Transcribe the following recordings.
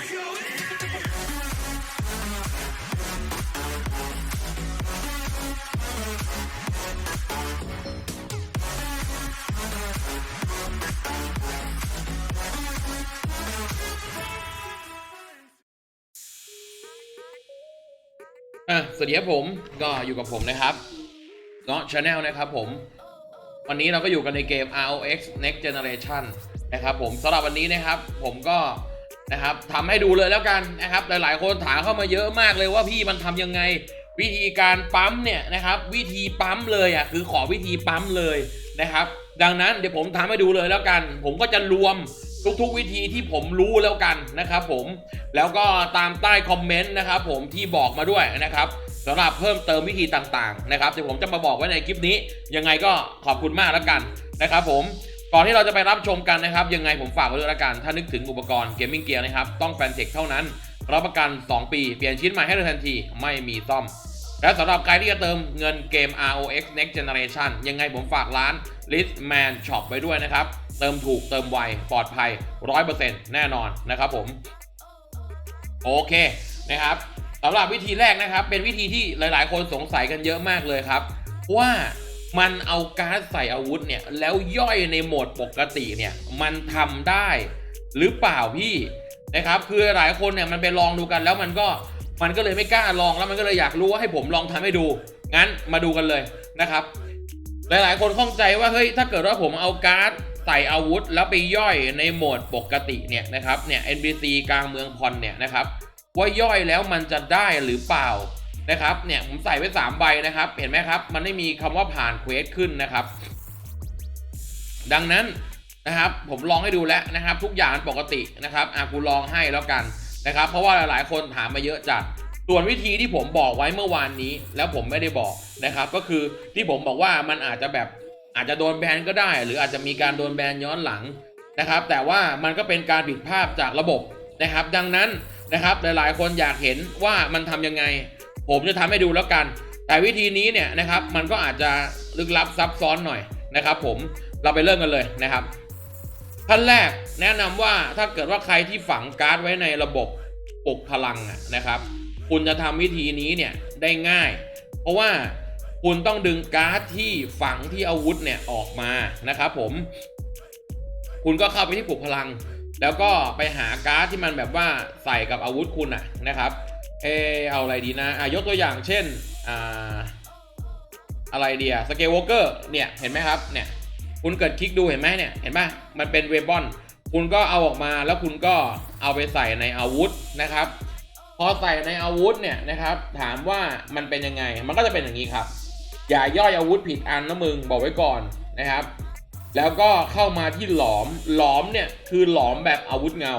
อะสวัสดีครับผมก็อยู่กับผมนะครับเนาะชาแนลนะครับผม วันนี้เราก็อยู่กันในเกม ROX Next Generation นะครับผมสำหรับวันนี้นะครับ ผมก็ นะครับทำให้ดูเลยแล้วกันนะครับ หลายๆ คนถามเข้ามาเยอะมากเลยว่าพี่มันทำยังไง วิธีการปั๊มเนี่ยนะครับ วิธีปั๊มเลยอะคือขอวิธีปั๊มเลยนะครับ ดังนั้นเดี๋ยวผมทำให้ดูเลยแล้วกัน ผมก็จะรวมทุกๆวิธีที่ผมรู้แล้วกันนะครับผมแล้วก็ตามใต้คอมเมนต์นะครับผมที่บอกมาด้วยนะครับสำหรับเพิ่มเติมวิธีต่างๆนะครับเดี๋ยวผมจะมาบอกไว้ในคลิปนี้ ยังไงก็ขอบคุณมากแล้วกันนะครับผม ก่อนที่เราจะไปรับชมกันนะครับ ยังไงผมฝากไว้ด้วยละกัน ถ้านึกถึงอุปกรณ์เกมมิ่งเกียร์นะครับ ต้องแฟนเทคเท่านั้น รับประกัน 2 ปี เปลี่ยนชิ้นใหม่ให้เลยทันที ไม่มีซ่อม และสำหรับใครที่จะเติมเงินเกม ROX Next Generation ยังไงผมฝากร้าน Listman Shop ไว้ด้วยนะครับ เติมถูกเติมไวปลอดภัย 100%แน่นอนนะครับผม โอเคนะครับสำหรับวิธีแรกนะครับ เป็นวิธีที่หลาย ๆ คนสงสัยกันเยอะมากเลยครับ ว่า มันเอาการ์ดใส่อาวุธเนี่ยแล้วย่อยในโหมดปกติเนี่ยมันทำได้หรือเปล่าพี่นะครับคือหลายคนเนี่ยมันไปลองดูกันแล้วมันก็มันก็เลยไม่กล้าลองแล้วมันก็เลยอยากรู้ว่าให้ผมลองทำให้ดู งั้นมาดูกันเลยนะครับ หลายๆ คนข้องใจว่าเฮ้ยถ้าเกิดว่าผมเอาการ์ดใส่อาวุธ แล้วไปย่อยในโหมดปกติเนี่ยนะครับเนี่ย NPC กลางเมืองพรเนี่ยนะครับว่าย่อยแล้วมันจะได้หรือเปล่า นะครับเนี่ยผมใส่ไว้ 3 ใบนะครับ เห็นไหมครับ มันไม่มีคำว่าผ่านเควสขึ้นนะครับ ดังนั้นนะครับผมลองให้ดูแล้วนะครับ ทุกอย่างปกตินะครับอะกูลองให้แล้วกันนะครับ เพราะว่าหลายๆคนถามมาเยอะจัดส่วนวิธีที่ผมบอกไว้เมื่อวานนี้ แล้วผมไม่ได้บอกนะครับ ก็คือที่ผมบอกว่ามันอาจจะแบบอาจจะโดนแบนก็ได้ หรืออาจจะมีการโดนแบนย้อนหลังนะครับ แต่ว่ามันก็เป็นการผิดพลาดจากระบบนะครับ ดังนั้นนะครับหลายๆ คนอยากเห็นว่ามันทำยังไง ผมจะทำให้ดูแล้วกัน แต่วิธีนี้เนี่ยนะครับมันก็อาจจะลึกลับซับซ้อนหน่อยนะครับ ผมเราไปเริ่มกันเลยนะครับขั้นแรกแนะนำว่าถ้าเกิดว่าใครที่ฝังการ์ดไว้ในระบบปลุกพลังนะครับ คุณจะทำวิธีนี้เนี่ยได้ง่าย เพราะว่าคุณต้องดึงการ์ดที่ฝังที่อาวุธเนี่ยออกมานะครับผม คุณก็เข้าไปที่ปลุกพลัง แล้วก็ไปหาการ์ดที่มันแบบว่าใส่กับอาวุธคุณอะนะครับ เออเอาอะไรดีนะอะยกตัวอย่างเช่นอ่าอะไรเดียสเกลวอลเกอร์เนี่ยเห็นไหมครับเนี่ยคุณเกิดคลิกดูเห็นไหมเนี่ยเห็นปะมันเป็นเวบอนคุณก็เอาออกมาแล้วคุณก็เอาไปใส่ในอาวุธนะครับ พอใส่ในอาวุธเนี่ยนะครับ ถามว่ามันเป็นยังไงมันก็จะเป็นอย่างนี้ครับ อย่าย่อยอาวุธผิดอันนะมึงบอกไว้ก่อนนะครับ แล้วก็เข้ามาที่หลอมหลอมเนี่ยคือหลอมแบบอาวุธเงา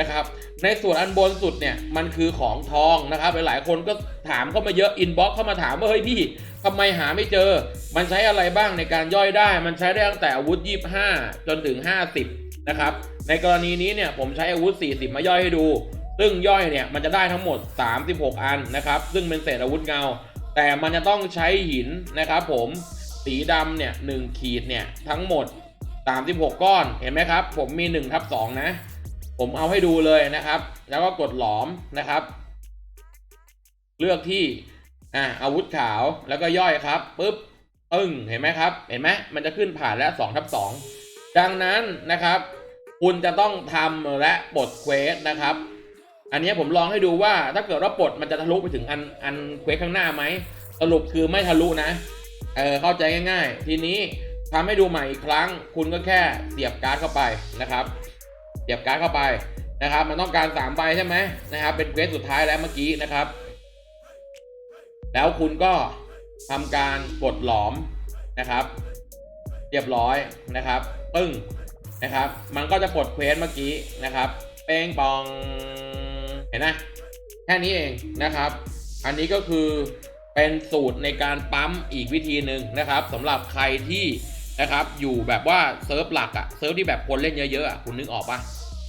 นะครับ ในส่วนอันบนสุดเนี่ยมันคือของทองนะครับ หลายๆ คนก็ถามเข้ามาเยอะอินบ็อกเข้ามาถามว่าเฮ้ยพี่ทำไมหาไม่เจอ มันใช้อะไรบ้างในการย่อยได้ มันใช้ได้ตั้งแต่อาวุธ 25 จนถึง 50 นะครับ ในกรณีนี้เนี่ยผมใช้อาวุธ 40 มาย่อยให้ดู ซึ่งย่อยเนี่ยมันจะได้ทั้งหมด 36 อันนะครับ ซึ่งเป็นเศษอาวุธเงา แต่มันจะต้องใช้หินนะครับผมสีดำเนี่ยหขีดเนี่ยทั้งหมด 36 ก้อนเห็นไหมครับ ผมมี1ทับ2นะ ผมเอาให้ดูเลยนะครับ แล้วก็กดหลอมนะครับ เลือกที่อ่าอาวุธขาวแล้วก็ย่อยครับปุ๊บปึ้งเห็นไหมครับ เห็นไหมมันจะขึ้นผ่านแล้ว2ทับ2ดังนั้นนะครับ คุณจะต้องทำและปลดเควสนะครับ อันนี้ผมลองให้ดูว่าถ้าเกิดว่าปลดมันจะทะลุไปถึงอันอันเควสข้างหน้าไหมสรุปคือไม่ทะลุนะเออเข้าใจง่าย ๆ ทีนี้ทำให้ดูใหม่อีกครั้ง คุณก็แค่เสียบการ์ดเข้าไปนะครับ เสียบการ์ดเข้าไปนะครับ มันต้องการ3ใบใช่ไหมนะครับ เป็นเควสสุดท้ายแล้วเมื่อกี้นะครับ แล้วคุณก็ทำการกดหลอมนะครับ เรียบร้อยนะครับปึ้งนะครับ มันก็จะปลดเควสเมื่อกี้นะครับ เป้งปองเห็นไหมแค่นี้เองนะครับ อันนี้ก็คือเป็นสูตรในการปั๊มอีกวิธีหนึ่งนะครับสำหรับใครที่ นะครับ อยู่แบบว่าเซิร์ฟหลักอะเซิร์ฟที่แบบคนเล่นเยอะๆอะคุณนึกออกปะ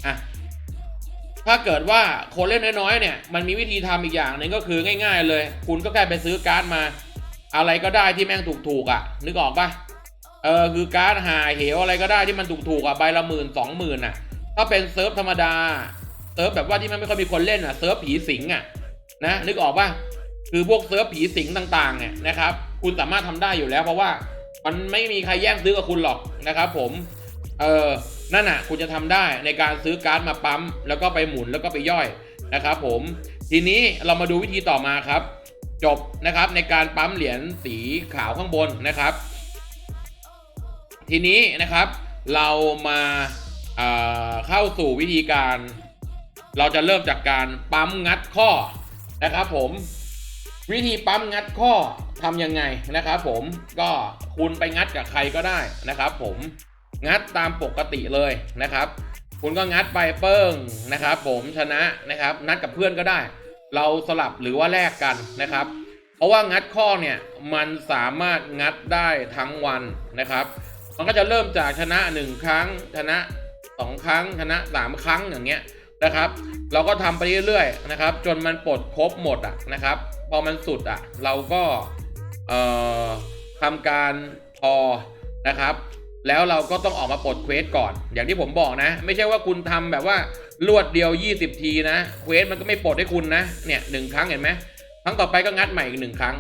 อะถ้าเกิดว่าคนเล่นน้อยๆเนี่ย มันมีวิธีทำอีกอย่างหนึ่งก็คือง่าย ๆ เลย คุณก็แค่ไปซื้อการ์ดมา อะไรก็ได้ที่แม่งถูกๆอะนึกออกปะเออคือการ์ดหาเหวอะไรก็ได้ที่มันถูกๆอะใบละหมื่นสองหมื่นอะถ้าเป็นเซิร์ฟธรรมดาเซิร์ฟแบบว่าที่มันไม่ค่อยมีคนเล่นอะเซิร์ฟผีสิงอะนะนึกออกปะคือพวกเซิร์ฟผีสิงต่างๆเนี่ยนะครับ คุณสามารถทำได้อยู่แล้วเพราะว่า มันไม่มีใครแย่งซื้อกับคุณหรอกนะครับผม เออนั่นน่ะ คุณจะทำได้ในการซื้อการ์ดมาปั๊ม แล้วก็ไปหมุนแล้วก็ไปย่อยนะครับผม ทีนี้เรามาดูวิธีต่อมาครับ จบนะครับในการปั๊มเหรียญสีขาวข้างบนนะครับ ทีนี้นะครับเรามาเเข้าสู่วิธีการ เราจะเริ่มจากการปั๊มงัดข้อนะครับผม วิธีปั๊มงัดข้อทำยังไงนะครับผมก็คุณไปงัดกับใครก็ได้นะครับ ผมงัดตามปกติเลยนะครับ คุณก็งัดไปเปิ้งนะครับ ผมชนะนะครับ นัดกับเพื่อนก็ได้ เราสลับหรือว่าแลกกันนะครับ เพราะว่างัดข้อเนี่ยมันสามารถงัดได้ทั้งวันนะครับ มันก็จะเริ่มจากชนะ 1 ครั้ง ชนะ 2 ครั้งชนะ 3 ครั้งอย่างเงี้ย นะครับ เราก็ทำไปเรื่อยๆนะครับ จนมันปลดครบหมดอะนะครับ พอมันสุดอะเราก็เอ่อทำการพอนะครับ แล้วเราก็ต้องออกมาปลดเควสก่อน อย่างที่ผมบอกนะ ไม่ใช่ว่าคุณทำแบบว่ารวดเดียว 20 ทีนะเควสมันก็ไม่ปลดให้คุณนะเนี่ยหนึ่งครั้งเห็นไหมครั้งต่อไปก็งัดใหม่อีกหนึ่งครั้ง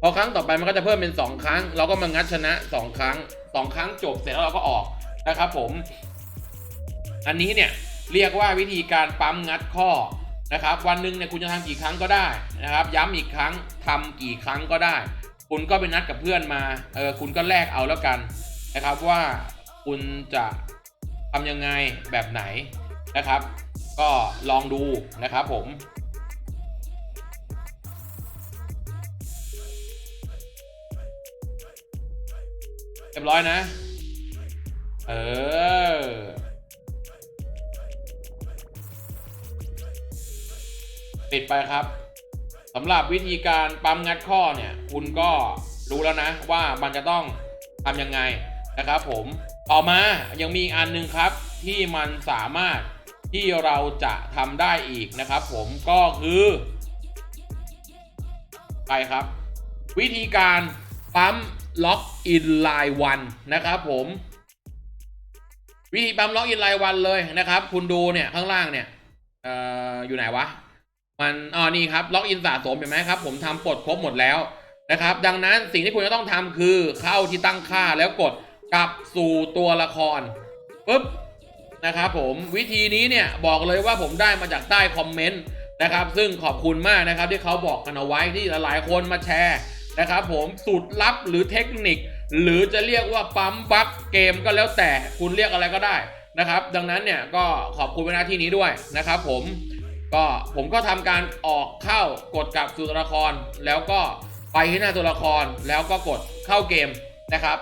พอครั้งต่อไปมันก็จะเพิ่มเป็น 2 ครั้ง เราก็มางัดชนะ 2 ครั้ง 2 ครั้งจบเสร็จแล้วเราก็ออกนะครับผม อันนี้เนี่ย เรียกว่าวิธีการปั๊มงัดข้อนะครับ วันหนึ่งเนี่ยคุณจะทำกี่ครั้งก็ได้นะครับ ย้ำอีกครั้งทำกี่ครั้งก็ได้ คุณก็ไปนัดกับเพื่อนมาเออคุณก็แลกเอาแล้วกันนะครับว่าคุณจะทำยังไงแบบไหนนะครับ ก็ลองดูนะครับผมเรียบร้อยนะ เออ ปิดไปครับสำหรับวิธีการปั๊มงัดข้อเนี่ย คุณก็รู้แล้วนะว่ามันจะต้องทำยังไงนะครับผมต่อมายังมีอันหนึงครับที่มันสามารถที่เราจะทำได้อีกนะครับผมก็คือไปครับ วิธีการปั๊มล็อกอินไลน์วันนะครับผมวิธีปั๊มล็อกอินไลน์วันเลยนะครับ คุณดูเนี่ยข้างล่างเนี่ยอออยู่ไหนวะ มันอ๋อนี่ครับล็อกอินสะสมเห็นไหมครับ ผมทำปลดครบหมดแล้วนะครับ ดังนั้นสิ่งที่คุณจะต้องทำคือเข้าที่ตั้งค่าแล้วกดกลับสู่ตัวละครปุ๊บนะครับผมวิธีนี้เนี่ยบอกเลยว่าผมได้มาจากใต้คอมเมนต์นะครับ ซึ่งขอบคุณมากนะครับที่เขาบอกกันเอาไว้ที่หลายๆคนมาแชร์นะครับผมสูตรลับหรือเทคนิค หรือจะเรียกว่าปั๊มบัคเกมก็แล้วแต่คุณเรียกอะไรก็ได้นะครับ ดังนั้นเนี่ยก็ขอบคุณไว้หน้าที่นี้ด้วยนะครับผม ก็ผมก็ทำการออกเข้ากดกลับสู่ตัวละคร แล้วก็ไปที่หน้าตัวละครแล้วก็กดเข้าเกมนะครับ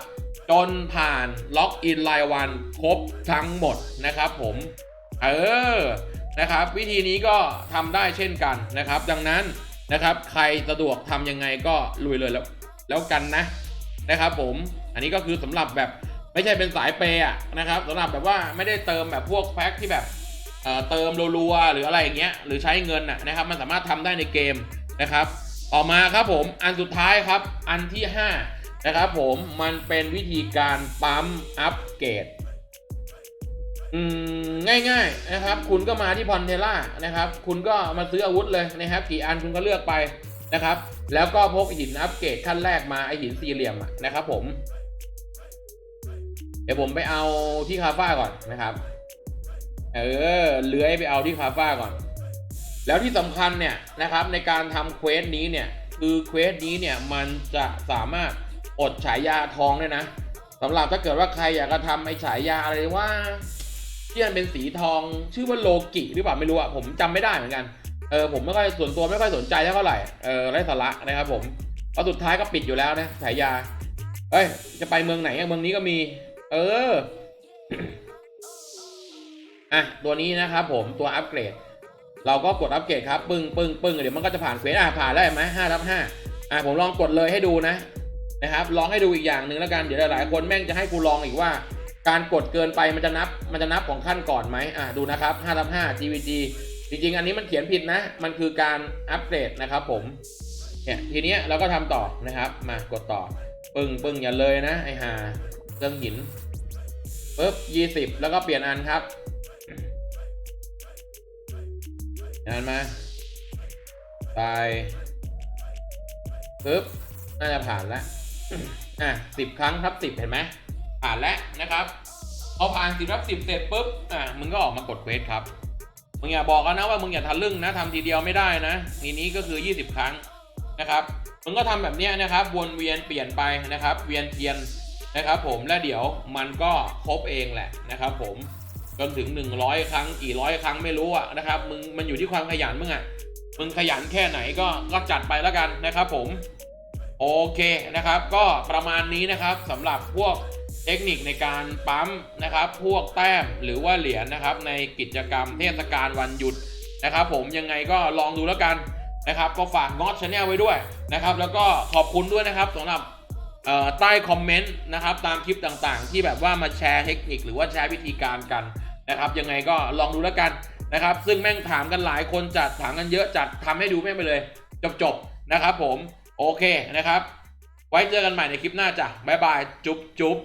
จนผ่านล็อกอินรายวันครบทั้งหมดนะครับผม เออนะครับ วิธีนี้ก็ทำได้เช่นกันนะครับ ดังนั้นนะครับ ใครสะดวกทำยังไงก็ลุยเลยแล้วแล้วกันนะนะครับผมอันนี้ก็คือสำหรับแบบไม่ใช่เป็นสายเปย์นะครับสำหรับแบบว่าไม่ได้เติมแบบพวกแพ็คที่แบบ เติมรัวๆหรืออะไรอย่างเงี้ยหรือใช้เงินอะนะครับ มันสามารถทำได้ในเกมนะครับ ต่อมาครับผมอันสุดท้ายครับอันที่ 5 นะครับผมมันเป็นวิธีการปั๊มอัปเกรดง่ายๆนะครับ คุณก็มาที่พอนเทล่านะครับ คุณก็มาซื้ออาวุธเลยนะครับกี่อันคุณก็เลือกไปนะครับ แล้วก็พกหินอัปเกรดขั้นแรกมาไอหินสี่เหลี่ยมนะครับผม เดี๋ยวผมไปเอาที่คาฟ้าก่อนนะครับ เออเลื้อยไปเอาที่คาฟ้าก่อน แล้วที่สำคัญเนี่ยนะครับในการทำเควสนี้เนี่ยคือเควสนี้เนี่ยมันจะสามารถอดฉายาทองได้นะสำหรับถ้าเกิดว่าใครอยากจะทำไอ้ฉายาอะไรว่าที่มันเป็นสีทองชื่อว่าโลกิหรือเปล่าไม่รู้อะผมจำไม่ได้เหมือนกันเออผมไม่ค่อยส่วนตัวไม่ค่อยสนใจเท่าไหร่เออไร้สาระนะครับผมพราะสุดท้ายก็ปิดอยู่แล้วนะฉายาเอ้ยจะไปเมืองไหนเมืองนี้ก็มี เออ อะตัวนี้นะครับผมตัวอัปเกรด เราก็กดอัปเกรดครับปึ้งปึ้งปึ้งเดี๋ยวมันก็จะผ่านเฟสอะผ่านได้ไหมห้าทับห้าอะผมลองกดเลยให้ดูนะนะครับลองให้ดูอีกอย่างหนึ่งแล้วกันเดี๋ยวหลายๆคนแม่งจะให้กูลองอีกว่า การกดเกินไปมันจะนับมันจะนับของขั้นก่อนไหมอะดูนะครับ5ทับ5 GVG จริงๆ อันนี้มันเขียนผิดนะ มันคือการอัปเกรดนะครับผมเนี่ยทีเนี้ยเราก็ทำต่อนะครับมากดต่อปึ้งปึ้งอย่าเลยนะไอหาเครื่องหินปุ๊บ20แล้วก็เปลี่ยนอันครับ งานมาไปปึ๊บน่าจะผ่านแล้วอะสิบครั้งครับสิบเห็นไหมผ่านแล้วนะครับพอผ่านสิบรับสิบเสร็จปุ๊บอะมึงก็ออกมากดเควสครับมึงอย่าบอกกันนะว่ามึงอย่าทะลึ่งนะทำทีเดียวไม่ได้นะทีนี้ก็คือ 20 ครั้งนะครับมึงก็ทำแบบนี้นะครับ วนเวียนเปลี่ยนไปนะครับ เวียนเทียนนะครับ ผมและเดี๋ยวมันก็ครบเองแหละนะครับ ผม จนถึง 100 ครั้งกี่ร้อยครั้งไม่รู้อะนะครับมึงมันอยู่ที่ความขยันมึงอะมึงขยันแค่ไหนก็ก็จัดไปแล้วกันนะครับผมโอเคนะครับก็ประมาณนี้นะครับสำหรับพวกเทคนิคในการปั๊มนะครับ พวกแต้มหรือว่าเหรียญนะครับ ในกิจกรรมเทศกาลวันหยุดนะครับ ผมยังไงก็ลองดูแล้วกันนะครับก็ฝากงอตชาแนลไว้ด้วยนะครับ แล้วก็ขอบคุณด้วยนะครับสำหรับใต้คอมเมนต์นะครับตามคลิปต่างๆ ที่แบบว่ามาแชร์เทคนิคหรือว่าแชร์วิธีการกัน นะครับยังไงก็ลองดูแล้วกันนะครับ ซึ่งแม่งถามกันหลายคนจัดถามกันเยอะจัดทำให้ดูแม่งไปเลย จบๆนะครับผม โอเคนะครับ ไว้เจอกันใหม่ในคลิปหน้าจ้ะบ๊ายบาย จุ๊บจุ๊บ